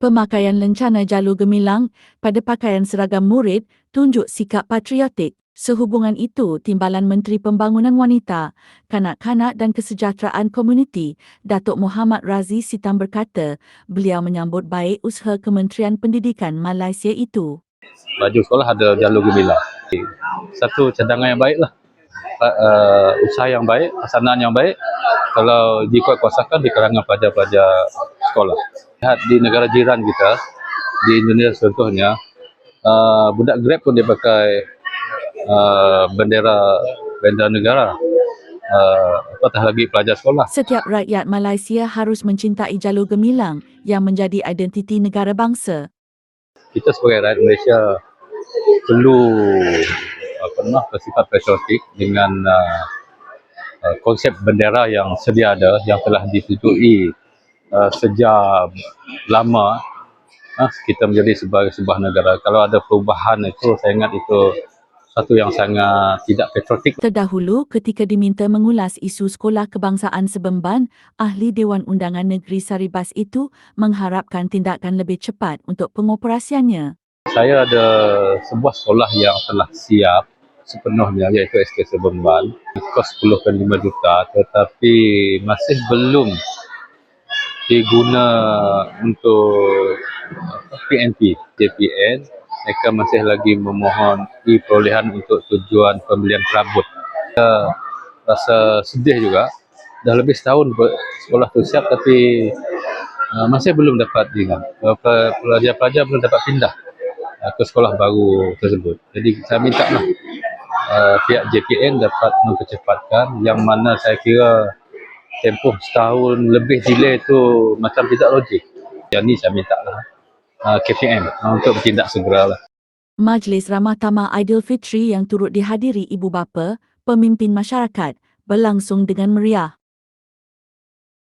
Pemakaian lencana jalur gemilang pada pakaian seragam murid tunjuk sikap patriotik. Sehubungan itu, Timbalan Menteri Pembangunan Wanita, Kanak-kanak dan Kesejahteraan Komuniti, Datuk Muhammad Razi Sitam berkata, beliau menyambut baik usaha Kementerian Pendidikan Malaysia itu. baju sekolah ada jalur gemilang. Satu cadangan yang baik lah. Uh, usaha yang baik, asanaan yang baik. Kalau dikuat-kuasakan di kalangan pelajar-pelajar sekolah. Lihat di negara jiran kita, di Indonesia contohnya, uh, budak Grab pun dia pakai uh, bendera bendera negara. Uh, apatah lagi pelajar sekolah. Setiap rakyat Malaysia harus mencintai jalur gemilang yang menjadi identiti negara bangsa. kita sebagai rakyat Malaysia perlu nama bersifat patriotik dengan uh, uh, konsep bendera yang sedia ada yang telah disetujui uh, sejak lama uh, kita menjadi sebagai sebuah negara kalau ada perubahan itu saya ingat itu satu yang sangat tidak patriotik Terdahulu, ketika diminta mengulas isu sekolah kebangsaan Sebemban, Ahli Dewan Undangan Negeri Saribas itu mengharapkan tindakan lebih cepat untuk pengoperasiannya. saya ada sebuah sekolah yang telah siap sepenuhnya iaitu SK Sebemban kos 10.5 juta tetapi masih belum diguna untuk PNP JPN mereka masih lagi memohon e-perolehan untuk tujuan pembelian perabot. Saya rasa sedih juga. Dah lebih setahun sekolah tu siap tapi uh, masih belum dapat dengan pelajar-pelajar belum dapat pindah uh, ke sekolah baru tersebut. Jadi saya minta lah uh, pihak JPN dapat mempercepatkan yang mana saya kira tempoh setahun lebih delay tu macam tidak logik. Yang ni saya minta lah uh, KPM uh, untuk bertindak segera lah. Majlis Ramah Tamah Aidilfitri yang turut dihadiri ibu bapa, pemimpin masyarakat, berlangsung dengan meriah.